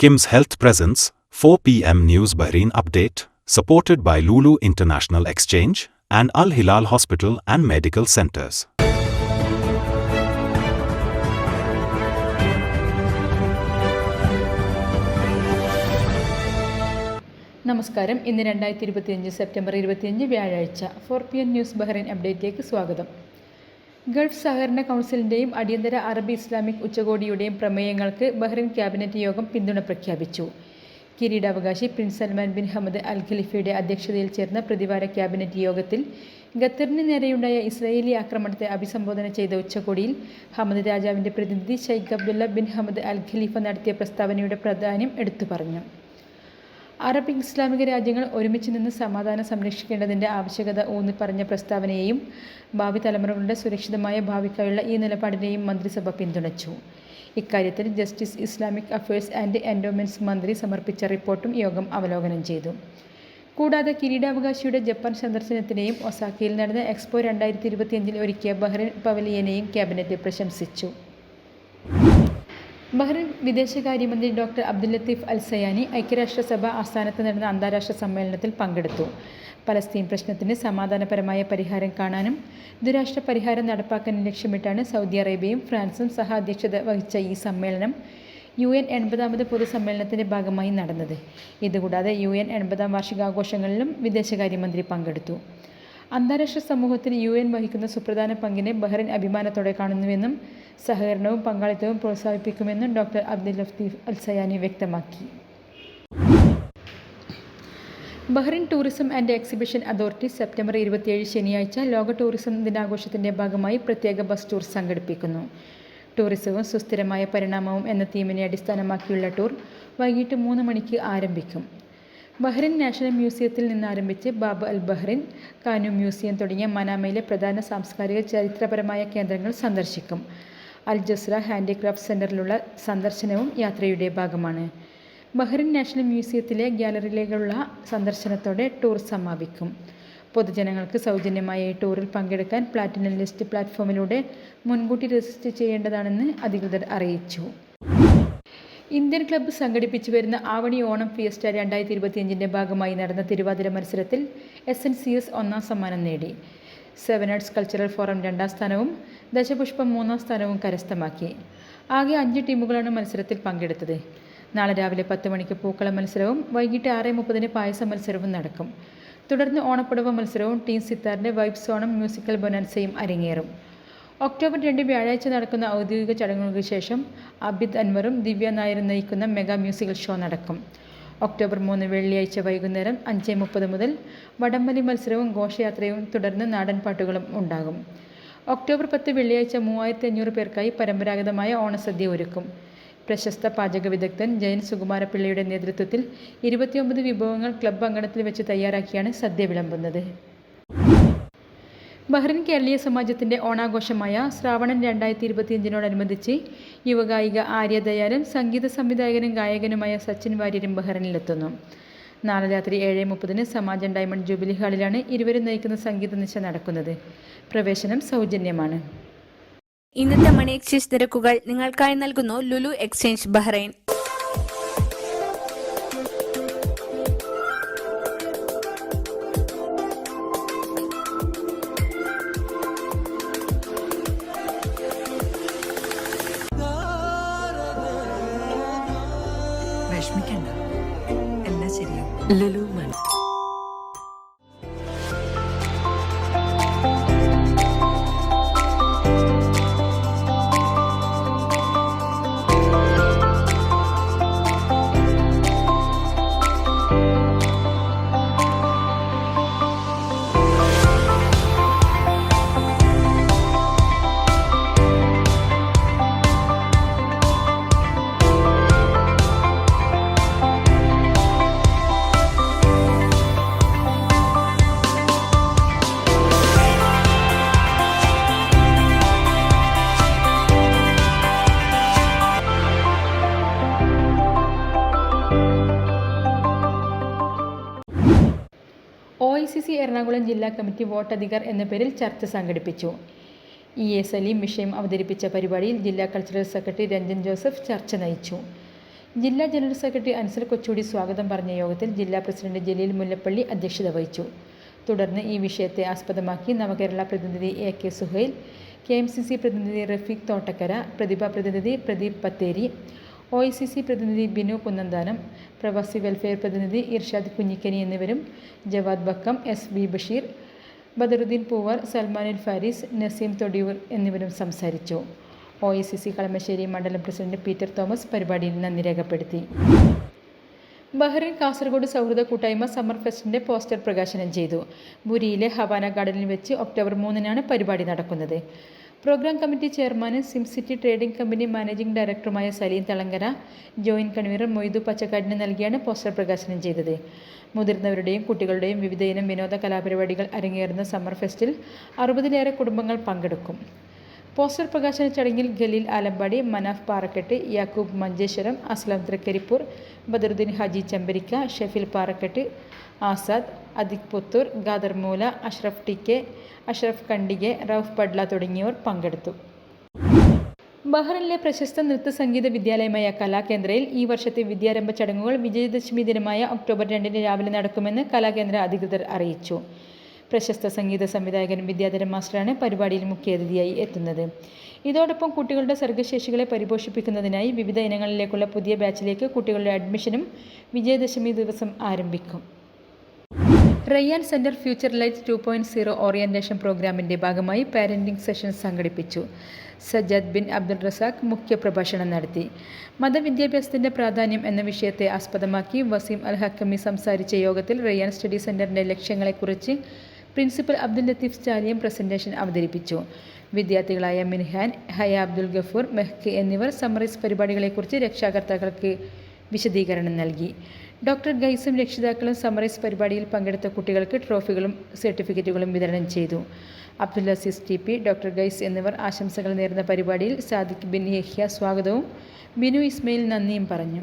Kim's Health Presence, 4 p.m. News Bahrain Update, supported by Lulu International Exchange and Al Hilal Hospital and Medical Centers. നമസ്കാരം ഇന്ന് രണ്ടായിരത്തി ഇരുപത്തിയഞ്ച് September ഇരുപത്തിയഞ്ച് വ്യാഴാഴ്ച four P N news Bahrain അപ്ഡേറ്റിലേക്ക് സ്വാഗതം Gulf സഹകരണ കൗൺസിലിന്റെയും അടിയന്തര അറബ് ഇസ്ലാമിക് ഉച്ചകോടിയുടെയും പ്രമേയങ്ങൾക്ക് ബഹ്റിൻ ക്യാബിനറ്റ് യോഗം പിന്തുണ പ്രഖ്യാപിച്ചു. കിരീടാവകാശി prince Salman bin Hamad Al ഖലീഫയുടെ അധ്യക്ഷതയിൽ ചേർന്ന പ്രതിവാര ക്യാബിനറ്റ് യോഗത്തിൽ ഖത്തറിന് നേരെയുണ്ടായ ഇസ്രായേലി ആക്രമണത്തെ അഭിസംബോധന ചെയ്ത ഉച്ചകോടിയിൽ ഹമദ് രാജാവിന്റെ പ്രതിനിധി Sheikh Abdullah bin Hamad Al Khalifa നടത്തിയ പ്രസ്താവനയുടെ പ്രാധാന്യം എടുത്തു പറഞ്ഞു അറബിക് ഇസ്ലാമിക രാജ്യങ്ങൾ ഒരുമിച്ച് നിന്ന് സമാധാനം സംരക്ഷിക്കേണ്ടതിന്റെ ആവശ്യകത ഊന്നിപ്പറഞ്ഞ പ്രസ്താവനയെയും ഭാവി തലമുറകളുടെ സുരക്ഷിതമായ ഭാവിക്കായുള്ള ഈ നിലപാടിനെയും മന്ത്രിസഭ പിന്തുണച്ചു. ഇക്കാര്യത്തിൽ justice Islamic affairs and endowments മന്ത്രി സമർപ്പിച്ച റിപ്പോർട്ടും യോഗം അവലോകനം ചെയ്തു. കൂടാതെ കിരീടാവകാശിയുടെ ജപ്പാൻ സന്ദർശനത്തിനെയും ഒസാക്കയിൽ നടന്ന എക്സ്പോ രണ്ടായിരത്തി ഇരുപത്തിയഞ്ചിൽ ഒരുക്കിയ ബഹ്റൈൻ പവലിയനെയും ക്യാബിനറ്റ് പ്രശംസിച്ചു. ബഹ്റൈൻ വിദേശകാര്യമന്ത്രി doctor Abdul Latif Al Zayani ഐക്യരാഷ്ട്രസഭ ആസ്ഥാനത്ത് നടന്ന അന്താരാഷ്ട്ര സമ്മേളനത്തിൽ പങ്കെടുത്തു. പലസ്തീൻ പ്രശ്നത്തിന് സമാധാനപരമായ പരിഹാരം കാണാനും ദുരാഷ്ട്ര പരിഹാരം നടപ്പാക്കാനും ലക്ഷ്യമിട്ടാണ് സൗദി അറേബ്യയും ഫ്രാൻസും സഹ അധ്യക്ഷത വഹിച്ച ഈ സമ്മേളനം യു എൻ എൺപതാമത് പൊതുസമ്മേളനത്തിന്റെ ഭാഗമായി നടന്നത്. ഇതുകൂടാതെ യു എൻ എൺപതാം വാർഷികാഘോഷങ്ങളിലും വിദേശകാര്യമന്ത്രി പങ്കെടുത്തു. അന്താരാഷ്ട്ര സമൂഹത്തിന് യു എൻ വഹിക്കുന്ന സുപ്രധാന പങ്കിനെ ബഹ്റിൻ അഭിമാനത്തോടെ കാണുന്നുവെന്നും സഹകരണവും പങ്കാളിത്തവും പ്രോത്സാഹിപ്പിക്കുമെന്നും doctor Abdul Latif Al Zayani വ്യക്തമാക്കി. Bahrain tourism and exhibition authority September ഇരുപത്തിയേഴ് ശനിയാഴ്ച ലോക ടൂറിസം ദിനാഘോഷത്തിന്റെ ഭാഗമായി പ്രത്യേക ബസ് ടൂർ സംഘടിപ്പിക്കുന്നു. ടൂറിസവും സുസ്ഥിരമായ പരിണാമവും എന്ന തീമിനെ അടിസ്ഥാനമാക്കിയുള്ള ടൂർ വൈകിട്ട് മൂന്ന് മണിക്ക് ആരംഭിക്കും. ബഹ്റിൻ നാഷണൽ മ്യൂസിയത്തിൽ നിന്ന് ആരംഭിച്ച് ബാബ് അൽ ബഹ്റിൻ കാനു മ്യൂസിയം തുടങ്ങിയ മനാമയിലെ പ്രധാന സാംസ്കാരിക ചരിത്രപരമായ കേന്ദ്രങ്ങൾ സന്ദർശിക്കും. അൽ ജസ്ര ഹാൻഡിക്രാഫ്റ്റ് സെന്ററിലുള്ള സന്ദർശനവും യാത്രയുടെ ഭാഗമാണ്. ബഹ്റിൻ നാഷണൽ മ്യൂസിയത്തിലെ ഗ്യാലറിയിലേക്കുള്ള സന്ദർശനത്തോടെ ടൂർ സമാപിക്കും. പൊതുജനങ്ങൾക്ക് സൗജന്യമായ ടൂറിൽ പങ്കെടുക്കാൻ പ്ലാറ്റിനം ലിസ്റ്റ് പ്ലാറ്റ്ഫോമിലൂടെ മുൻകൂട്ടി രജിസ്റ്റർ ചെയ്യേണ്ടതാണെന്ന് അധികൃതർ അറിയിച്ചു. ഇന്ത്യൻ ക്ലബ്ബ് സംഘടിപ്പിച്ചു വരുന്ന ആവണി ഓണം ഫിയസ്റ്റ രണ്ടായിരത്തി ഇരുപത്തിയഞ്ചിന്റെ ഭാഗമായി നടന്ന തിരുവാതിര മത്സരത്തിൽ എസ് എൻ സി എസ് ഒന്നാം സമ്മാനം നേടി. സെവൻ ആർട്സ് കൾച്ചറൽ ഫോറം രണ്ടാം സ്ഥാനവും ദശപുഷ്പം മൂന്നാം സ്ഥാനവും കരസ്ഥമാക്കി. ആകെ അഞ്ച് ടീമുകളാണ് മത്സരത്തിൽ പങ്കെടുത്തത്. നാളെ രാവിലെ പത്ത് മണിക്ക് പൂക്കള മത്സരവും വൈകിട്ട് ആറ് മുപ്പതിന് പായസ മത്സരവും നടക്കും. തുടർന്ന് ഓണപ്പുടവ മത്സരവും ടീം സിത്താറിന്റെ വൈബ്സ് ഓണം മ്യൂസിക്കൽ ബൊനാൻസയും അരങ്ങേറും. ഒക്ടോബർ രണ്ട് വ്യാഴാഴ്ച നടക്കുന്ന ഔദ്യോഗിക ചടങ്ങുകൾക്ക് ശേഷം അബിദ് അൻവറും ദിവ്യ നായരും നയിക്കുന്ന മെഗാ മ്യൂസിക്കൽ ഷോ നടക്കും. ഒക്ടോബർ മൂന്ന് വെള്ളിയാഴ്ച വൈകുന്നേരം അഞ്ച് മുപ്പത് മുതൽ വടംവലി മത്സരവും ഘോഷയാത്രയും തുടർന്ന് നാടൻ പാട്ടുകളും ഉണ്ടാകും. ഒക്ടോബർ പത്ത് വെള്ളിയാഴ്ച മൂവായിരത്തി അഞ്ഞൂറ് പേർക്കായി പരമ്പരാഗതമായ ഓണസദ്യ ഒരുക്കും. പ്രശസ്ത പാചക വിദഗ്ധൻ ജയൻ സുകുമാരപിള്ളയുടെ നേതൃത്വത്തിൽ ഇരുപത്തിയൊമ്പത് വിഭവങ്ങൾ ക്ലബ് അങ്കണത്തിൽ വെച്ച് തയ്യാറാക്കിയാണ് സദ്യ വിളമ്പുന്നത്. ബഹ്റിൻ കേരളീയ സമാജത്തിന്റെ ഓണാഘോഷമായ ശ്രാവണൻ രണ്ടായിരത്തി ഇരുപത്തിയഞ്ചിനോടനുബന്ധിച്ച് യുവഗായിക ആര്യ ദയാലൻ സംഗീത സംവിധായകനും ഗായകനുമായ സച്ചിൻ വാര്യരും ബഹ്റിനിലെത്തുന്നു. നാളെ രാത്രി ഏഴ് മുപ്പതിന് സമാജൻ ഡയമണ്ട് ജൂബിലി ഹാളിലാണ് ഇരുവരും നയിക്കുന്ന സംഗീത നിശ നടക്കുന്നത്. പ്രവേശനം സൗജന്യമാണ്. ഇന്നത്തെ മണി എക്സ്ചേഞ്ച് നിരക്കുകൾ നിങ്ങൾക്കായി നൽകുന്നു ലുലു എക്സ്ചേഞ്ച് ബഹ്റൈൻ. വിഷമിക്കണ്ട എല്ലാം ശരിയാവും. Lalu Mani O I C C Ernakulam ജില്ലാ കമ്മിറ്റി വോട്ടധികാർ എന്ന പേരിൽ ചർച്ച സംഘടിപ്പിച്ചു. ഇ എ സലീം വിഷയം അവതരിപ്പിച്ച പരിപാടിയിൽ ജില്ലാ കൾച്ചറൽ സെക്രട്ടറി രഞ്ജൻ ജോസഫ് ചർച്ച നയിച്ചു. ജില്ലാ ജനറൽ സെക്രട്ടറി അൻസൽ കൊച്ചൂടി സ്വാഗതം പറഞ്ഞ യോഗത്തിൽ ജില്ലാ പ്രസിഡന്റ് ജലീൽ മുല്ലപ്പള്ളി അധ്യക്ഷത വഹിച്ചു. തുടർന്ന് ഈ വിഷയത്തെ ആസ്പദമാക്കി നവകേരള പ്രതിനിധി A K Suhail K M C C പ്രതിനിധി റഫീഖ് തോട്ടക്കര പ്രതിഭാ പ്രതിനിധി Pradeep Patheri O I C C പ്രതിനിധി ബിനു കുന്നന്താനം പ്രവാസി വെൽഫെയർ പ്രതിനിധി ഇർഷാദ് കുഞ്ഞിക്കനി എന്നിവരും ജവാദ് ബക്കം എസ് ബി ബഷീർ ബദറുദ്ദീൻ പൂവാർ സൽമാനുൽ ഫാരിസ് നസീം തൊടിയൂർ എന്നിവരും സംസാരിച്ചു. O I C C Kalamassery മണ്ഡലം പ്രസിഡന്റ് പീറ്റർ തോമസ് പരിപാടിയിൽ നന്ദി രേഖപ്പെടുത്തി. ബഹ്റിൻ കാസർഗോഡ് സൗഹൃദ കൂട്ടായ്മ സമ്മർ ഫെസ്റ്റിന്റെ പോസ്റ്റർ പ്രകാശനം ചെയ്തു. ബുരിയിലെ ഹവാന ഗാർഡനിൽ വെച്ച് ഒക്ടോബർ മൂന്നിനാണ് പരിപാടി നടക്കുന്നത്. പ്രോഗ്രാം കമ്മിറ്റി ചെയർമാനും സിംസിറ്റി ട്രേഡിംഗ് കമ്പനി മാനേജിംഗ് ഡയറക്ടറുമായ സലീം തളങ്കര ജോയിന്റ് കൺവീനർ മൊയ്തു പച്ചക്കാടിന് നൽകിയാണ് പോസ്റ്റർ പ്രകാശനം ചെയ്തത്. മുതിർന്നവരുടെയും കുട്ടികളുടെയും വിവിധ ഇനം വിനോദ കലാപരിപാടികൾ അരങ്ങേറുന്ന സമ്മർ ഫെസ്റ്റിൽ അറുപതിലേറെ കുടുംബങ്ങൾ പങ്കെടുക്കും. പോസ്റ്റർ പ്രകാശന ചടങ്ങിൽ ഖലീൽ ആലമ്പാടി മനാഫ് പാറക്കെട്ട് യാക്കൂബ് മഞ്ചേശ്വരം അസ്ലാം തൃക്കരിപ്പൂർ ബദറുദ്ദീൻ ഹാജി ചെമ്പരിക്ക ഷെഫിൽ പാറക്കെട്ട് ആസാദ് അദിക് പുത്തൂർ ഖാദർ മൂല അഷ്റഫ് ടി കെ അഷ്റഫ് കണ്ടിഗെ റൌഫ് പഡ്ല തുടങ്ങിയവർ പങ്കെടുത്തു. ബഹ്റിനിലെ പ്രശസ്ത നൃത്ത സംഗീത വിദ്യാലയമായ കലാകേന്ദ്രയിൽ ഈ വർഷത്തെ വിദ്യാരംഭ ചടങ്ങുകൾ വിജയദശമി ദിനമായ ഒക്ടോബർ രണ്ടിന് രാവിലെ നടക്കുമെന്ന് കലാകേന്ദ്ര അധികൃതർ അറിയിച്ചു. പ്രശസ്ത സംഗീത സംവിധായകനും വിദ്യാധരൻ മാസ്റ്ററാണ് പരിപാടിയിൽ മുഖ്യ അതിഥിയായി എത്തുന്നത്. ഇതോടൊപ്പം കുട്ടികളുടെ സർഗശേഷികളെ പരിപോഷിപ്പിക്കുന്നതിനായി വിവിധ ഇനങ്ങളിലേക്കുള്ള പുതിയ ബാച്ചിലേക്ക് കുട്ടികളുടെ അഡ്മിഷനും വിജയദശമി ദിവസം ആരംഭിക്കും. Rayyan centre future light two point zero orientation പ്രോഗ്രാമിന്റെ ഭാഗമായി പാരന്റിംഗ് സെഷൻ സംഘടിപ്പിച്ചു. സജ്ജദ് ബിൻ അബ്ദുൾ റസാഖ് മുഖ്യ പ്രഭാഷണം നടത്തി. മതവിദ്യാഭ്യാസത്തിന്റെ പ്രാധാന്യം എന്ന വിഷയത്തെ ആസ്പദമാക്കി വസീം അൽ ഹക്കമി സംസാരിച്ച യോഗത്തിൽ റയ്യാൻ സ്റ്റഡി സെന്ററിന്റെ ലക്ഷ്യങ്ങളെക്കുറിച്ച് പ്രിൻസിപ്പൽ അബ്ദുൽ ലത്തീഫ് സ്റ്റാലിയം പ്രസന്റേഷൻ അവതരിപ്പിച്ചു. വിദ്യാർത്ഥികളായ മിൻഹാൻ ഹയ അബ്ദുൽ ഗഫൂർ മെഹ്ക്ക് എന്നിവർ സമ്മറൈസ് പരിപാടികളെക്കുറിച്ച് രക്ഷാകർത്താക്കൾക്ക് വിശദീകരണം നൽകി. ഡോക്ടർ ഗൈസും രക്ഷിതാക്കളും സമ്മറൈസ് പരിപാടിയിൽ പങ്കെടുത്ത കുട്ടികൾക്ക് ട്രോഫികളും സർട്ടിഫിക്കറ്റുകളും വിതരണം ചെയ്തു. Abdul Aziz T P doctor guys എന്നിവർ ആശംസകൾ നേർന്ന പരിപാടിയിൽ സാദിഖ് ബിൻ യഹ്യ സ്വാഗതവും ബിനു ഇസ്മയിൽ നന്ദിയും പറഞ്ഞു.